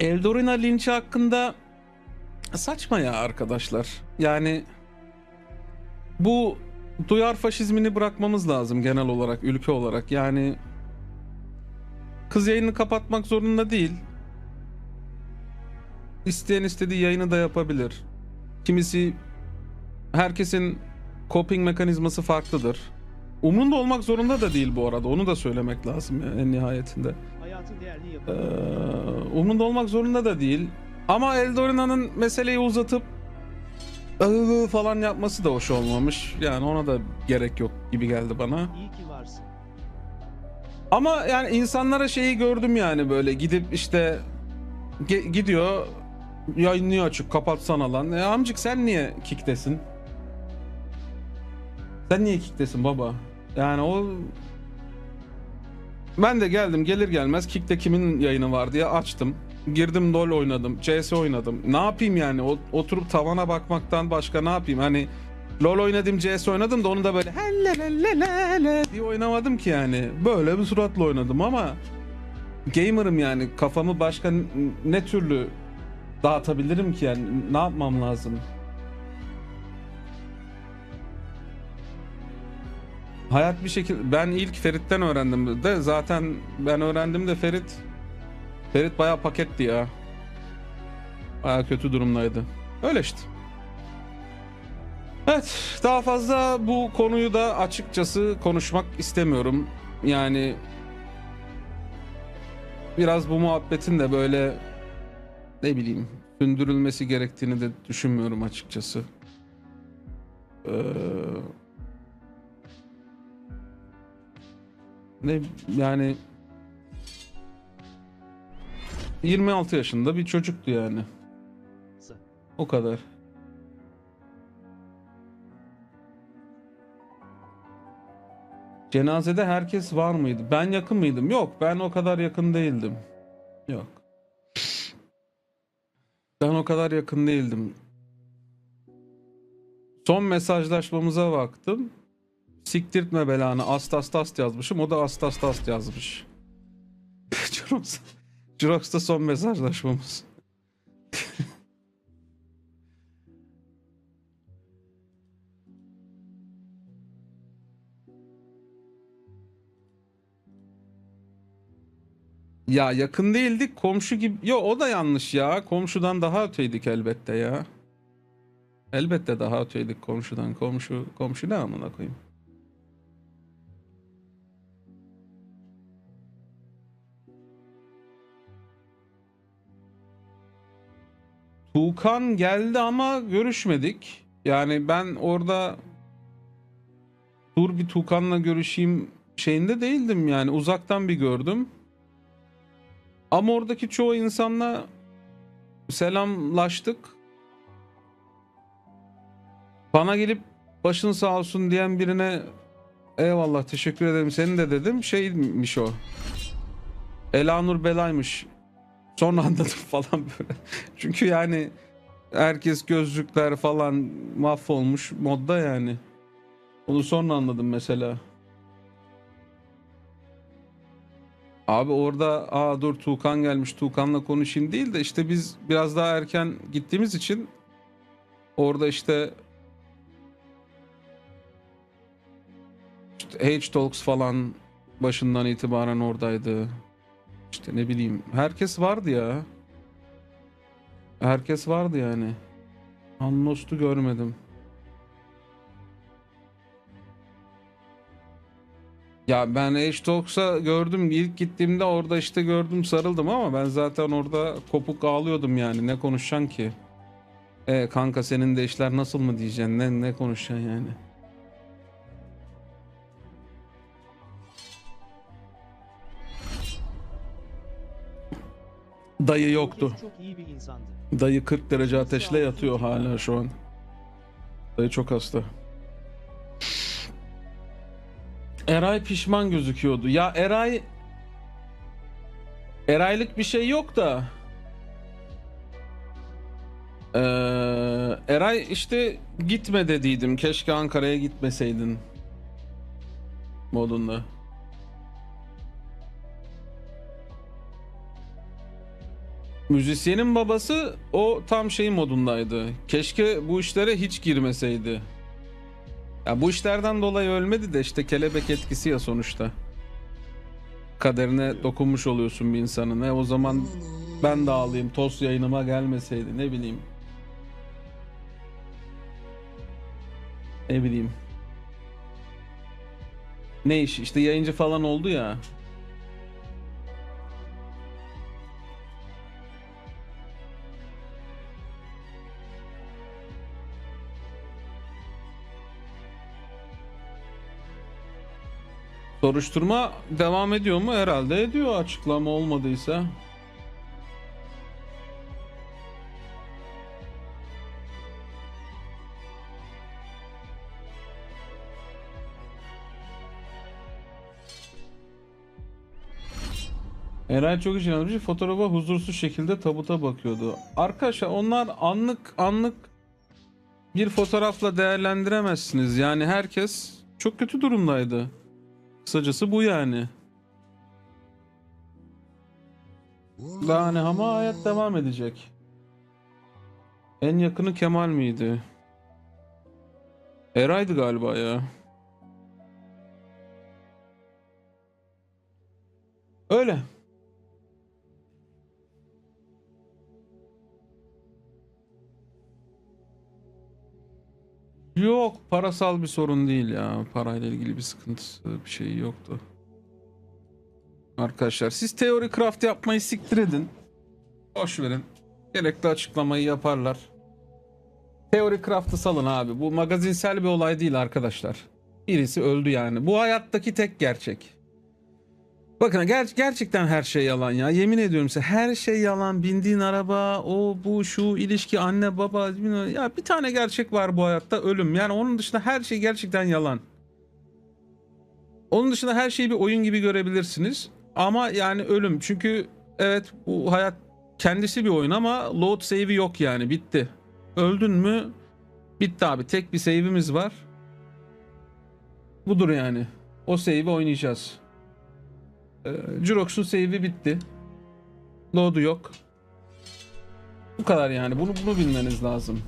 Eldorina linçi hakkında saçma ya arkadaşlar. Yani bu duyar faşizmini bırakmamız lazım genel olarak, ülke olarak. Yani kız yayını kapatmak zorunda değil. İsteyen istediği yayını da yapabilir. Kimisi herkesin coping mekanizması farklıdır. Umrunda olmak zorunda da değil bu arada. Onu da söylemek lazım ya en nihayetinde. Ee, umrunda olmak zorunda da değil. Ama Eldorina'nın meseleyi uzatıp "Iı" falan yapması da hoş olmamış. Yani ona da gerek yok gibi geldi bana. İyi ki varsın. Ama yani insanlara şeyi gördüm yani böyle gidip işte ge- gidiyor yayınlıyor açık kapatsana lan. E amcık sen niye kicktesin? Sen niye kicktesin baba? Yani o ben de geldim gelir gelmez Kick'te kimin yayını var diye açtım. Girdim LoL oynadım, CS oynadım. Ne yapayım yani? O- oturup tavana bakmaktan başka ne yapayım? Hani LoL oynadım, CS oynadım da onu da böyle hellelelelele diye oynamadım ki yani. Böyle bir suratla oynadım ama gamer'ım yani. Kafamı başka ne türlü dağıtabilirim ki yani? Ne yapmam lazım? Hayat bir şekilde ben ilk Ferit'ten öğrendim de zaten ben öğrendim de Ferit Ferit bayağı paketti ya. Bayağı kötü durumdaydı. Öyle işte. Evet, daha fazla bu konuyu da açıkçası konuşmak istemiyorum. Yani biraz bu muhabbetin de böyle ne bileyim sündürülmesi gerektiğini de düşünmüyorum açıkçası. Ee, ne yani 26 yaşında bir çocuktu yani. O kadar. Cenazede herkes var mıydı? Ben yakın mıydım? Yok, ben o kadar yakın değildim. Yok. Ben o kadar yakın değildim. Son mesajlaşmamıza baktım. Siktirtme belanı astastas yazmışım. O da astastas yazmış. Jurox. Jurox'ta son mesajlaşmamız. Ya yakın değildik komşu gibi. Yo o da yanlış ya. Komşudan daha öteydik elbette ya. Elbette daha öteydik komşudan. Komşu komşu ne amına koyayım. Tuğkan geldi ama görüşmedik. Yani ben orada dur bir Tuğkan'la görüşeyim şeyinde değildim yani uzaktan bir gördüm. Ama oradaki çoğu insanla selamlaştık. Bana gelip başın sağ olsun diyen birine eyvallah teşekkür ederim senin de dedim. Şeymiş o. Elanur Belaymış. Sonra anladım falan böyle. Çünkü yani herkes gözlükler falan mahvolmuş modda yani. Onu sonra anladım mesela. Abi orada aa dur Tuğkan gelmiş Tuğkan'la konuşayım değil de işte biz biraz daha erken gittiğimiz için orada işte işte H-Talks falan başından itibaren oradaydı. İşte ne bileyim herkes vardı ya. Herkes vardı yani. Anlos'tu görmedim. Ya ben H-Talks'a gördüm ilk gittiğimde orada işte gördüm sarıldım ama ben zaten orada kopuk ağlıyordum yani ne konuşacaksın ki? E kanka senin de işler nasıl mı diyeceksin ne, ne konuşacaksın yani? Dayı yoktu. Herkes çok iyi bir insandı. Dayı 40 derece ateşle yatıyor hala şu an. Dayı çok hasta. Eray pişman gözüküyordu. Ya Eray Eraylık bir şey yok da Ee, Eray işte gitme dediydim. Keşke Ankara'ya gitmeseydin. Modunda. Müzisyenin babası o tam şey modundaydı. Keşke bu işlere hiç girmeseydi. Ya bu işlerden dolayı ölmedi de işte kelebek etkisi ya sonuçta. Kaderine dokunmuş oluyorsun bir insanın. E o zaman ben de ağlayayım toz yayınıma gelmeseydi ne bileyim. Ne bileyim. Ne iş işte yayıncı falan oldu ya. Soruşturma devam ediyor mu? Herhalde ediyor açıklama olmadıysa. Eray çok işin fotoğrafa huzursuz şekilde tabuta bakıyordu. Arkadaşlar onlar anlık anlık bir fotoğrafla değerlendiremezsiniz. Yani herkes çok kötü durumdaydı. Kısacası bu yani. Ne ama hayat devam edecek. En yakını Kemal miydi? Eray'dı galiba ya. Öyle. Yok parasal bir sorun değil ya. Parayla ilgili bir sıkıntısı bir şey yoktu. Arkadaşlar siz teori craft yapmayı siktir edin. Boş verin. Gerekli açıklamayı yaparlar. Teori craft'ı salın abi. Bu magazinsel bir olay değil arkadaşlar. Birisi öldü yani. Bu hayattaki tek gerçek. Bakın ger- gerçekten her şey yalan ya. Yemin ediyorum size her şey yalan. Bindiğin araba, o bu şu ilişki anne baba ya bir tane gerçek var bu hayatta ölüm. Yani onun dışında her şey gerçekten yalan. Onun dışında her şeyi bir oyun gibi görebilirsiniz. Ama yani ölüm. Çünkü evet bu hayat kendisi bir oyun ama load save'i yok yani bitti. Öldün mü bitti abi. Tek bir save'imiz var. Budur yani. O save'i oynayacağız. Ee, Jurox'un save'i bitti. Load'u yok. Bu kadar yani. Bunu bunu bilmeniz lazım.